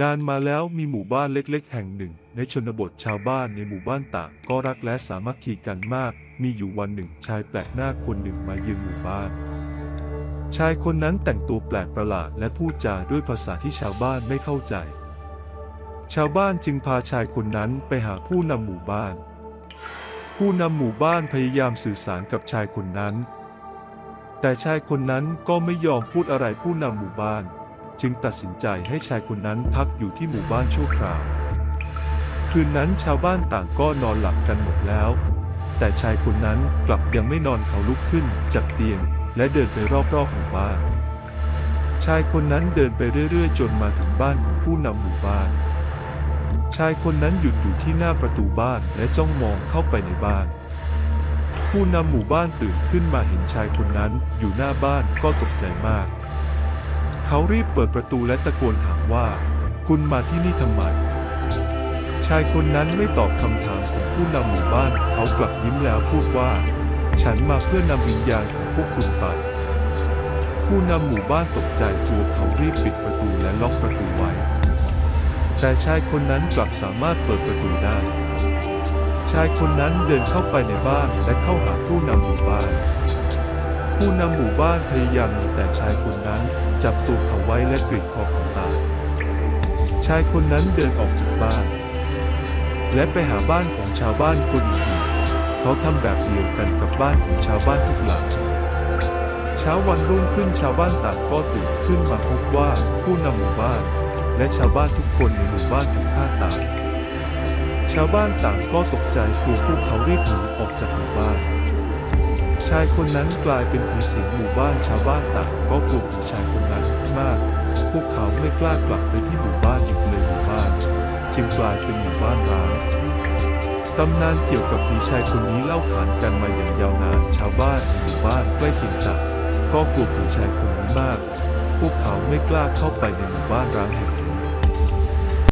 นานมาแล้วมีหมู่บ้านเล็กๆ แห่งหนึ่ง ในชนบทชาวบ้านในหมู่บ้านต่างก็รักและสามัคคีกันมาก มีอยู่วันหนึ่งชายแปลกหน้าคนหนึ่งมาเยือนหมู่บ้าน ชายคนนั้นแต่งตัวแปลกประหลาดและพูดจาด้วยภาษาที่ชาวบ้านไม่เข้าใจ ชาวบ้านจึงพาชายคนนั้นไปหาผู้นำหมู่บ้าน ผู้นำหมู่บ้านพยายามสื่อสารกับชายคนนั้น แต่ชายคนนั้นก็ไม่ยอมพูดอะไรผู้นำหมู่บ้าน จึงตัดสินใจให้ชายคนนั้นพักอยู่ที่หมู่บ้านชั่วคราว คืนนั้นชาวบ้านต่างก็นอนหลับกันหมดแล้ว แต่ชายคนนั้นกลับยังไม่นอนเขาลุกขึ้นจากเตียง และเดินไปรอบๆหมู่บ้าน ชายคนนั้นเดินไปเรื่อยๆ จนมาถึงบ้านของผู้นำหมู่บ้าน ชายคนนั้นหยุดอยู่ที่หน้าประตูบ้านและจ้องมองเข้าไปในบ้านผู้นำหมู่บ้านตื่นขึ้นมาเห็นชายคนนั้นอยู่หน้าบ้านก็ตกใจมาก เขารีบเปิดประตูและตะโกนถามว่า คุณมาที่นี่ทำไม ชายคนนั้นไม่ตอบคำถามของผู้นำหมู่บ้าน เขากลับยิ้มแล้วพูดว่า ฉันมาเพื่อนำวิญญาณของพวกคุณไป ผู้นำหมู่บ้านตกใจกลัวเขารีบปิดประตูและล็อกประตูไว้ แต่ชายคนนั้นกลับสามารถเปิดประตูได้ ชายคนนั้นเดินเข้าไปในบ้านและเข้าหาผู้นำหมู่บ้าน ผู้นำหมู่บ้านพยายามแต่ชายคนนั้นจับตัวเขาไว้และกรีดคอเขาตายชายคนนั้นเดินออกจากบ้าน และไปหาบ้านของชาวบ้านคนอื่นเขาทำแบบเดียวกันกับบ้านของชาวบ้านทุกหลังเช้าวันรุ่งขึ้นชาวบ้านต่างก็ตื่นขึ้นมาพบว่าผู้นำหมู่บ้าน และชาวบ้านทุกคนในหมู่บ้านถูกฆ่าตายชาวบ้านต่างก็ตกใจกลัวพวกเขารีบหนีออกจากหมู่บ้าน ชายคนนั้นกลายเป็นผีสิงหมู่บ้านชาวบ้านต่างก็กลัวผีชายคนนั้นมาก พวกเขาไม่กล้ากลับไปที่หมู่บ้านอีกเลยหมู่บ้าน จึงกลายเป็นหมู่บ้านร้างตำนานเกี่ยวกับผีชายคนนี้เล่าขานกันมาอย่างยาวนานชาวบ้านในหมู่บ้านใกล้เคียงต่างก็กลัวผีชายคนนี้มาก พวกเขาไม่กล้าเข้าไปในหมู่บ้านร้างแห่งนี้